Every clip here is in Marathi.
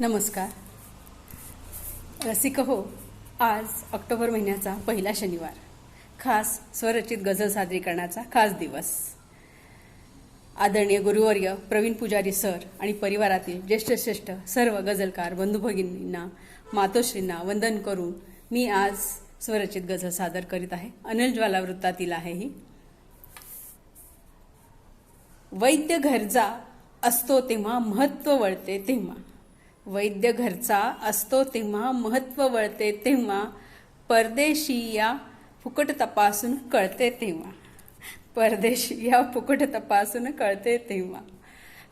नमस्कार. रसिक हो आज ऑक्टोबर महिन्याचा पहिला शनिवार. खास स्वरचित गझल सादरीकरणाचा खास दिवस. आदरणीय गुरुवर्य प्रवीण पुजारी सर आणि परिवारातील ज्येष्ठ श्रेष्ठ सर्व गझलकार बंधू भगिनींना मातोश्रींना वंदन करून मी आज स्वरचित गझल सादर करीत आहे. अनिल ज्वाला वृत्तातील आहे ही. वैद्य घरचा असतो तेव्हा महत्त्व वळते तेव्हा. वैद्य घरचा असतो तेव्हा महत्त्व वळते तेव्हा परदेशी या फुकट तपासून कळते तेव्हा. परदेशी या फुकट तपासून कळते तेव्हा.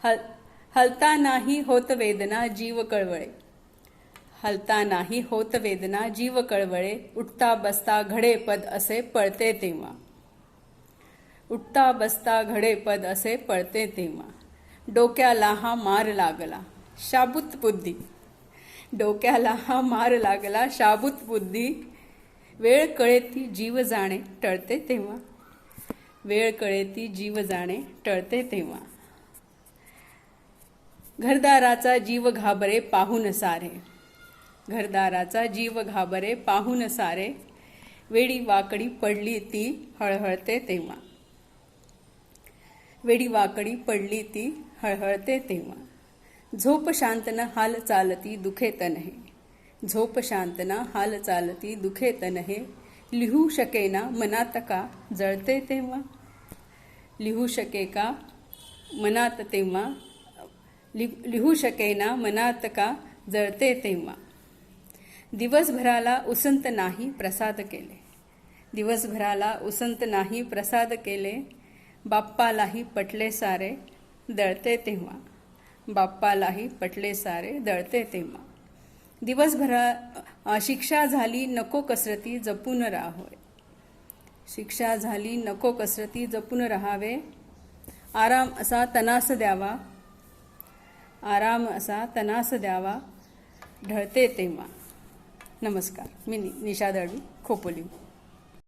हल हलता नाही होत वेदना जीव कळवळे. हलता नाही होत वेदना जीव कळवळे उठता बसता घडे पद असे पळते तेव्हा. उठता बसता घडे पद असे पळते तेव्हा. डोक्याला हा मार लागला. शाबूत बुद्धी. डोक्याला हा मार लागला शाबूत बुद्धी. वेळ कळे ती जीव जाणे टळते तेव्हा. वेळ कळेती जीव जाणे टळते तेव्हा. घरदाराचा जीव घाबरे पाहून सारे. घरदाराचा जीव घाबरे पाहून सारे. वेडी वाकडी पडली ती हळहळते तेव्हा. वेडी वाकडी पडली ती हळहळते तेव्हा. झोप शांतन हाल चालती दुखेत हे झोप शांतन हाल चालती दुखेत हे लिहू शकेना मनात का जळते तेव्हा? लिहू शके का मनात तेव्हा? लि- लिहू शकेना मनात का जळते तेव्हा? दिवसभराला उसंत नाही प्रसाद केले. दिवसभराला उसंत नाही प्रसाद केले. बाप्पालाही पटले सारे दळते तेव्हा. बाप्पालाही पटले सारे दळते तेव्हा. दिवसभरा शिक्षा झाली नको कसरती जपून राहोय शिक्षा झाली नको कसरती जपून राहावे. आराम असा तनास द्यावा. आराम असा तनास द्यावा. ढळते तेव्हा. नमस्कार. मी निशा दळवी खोपोली.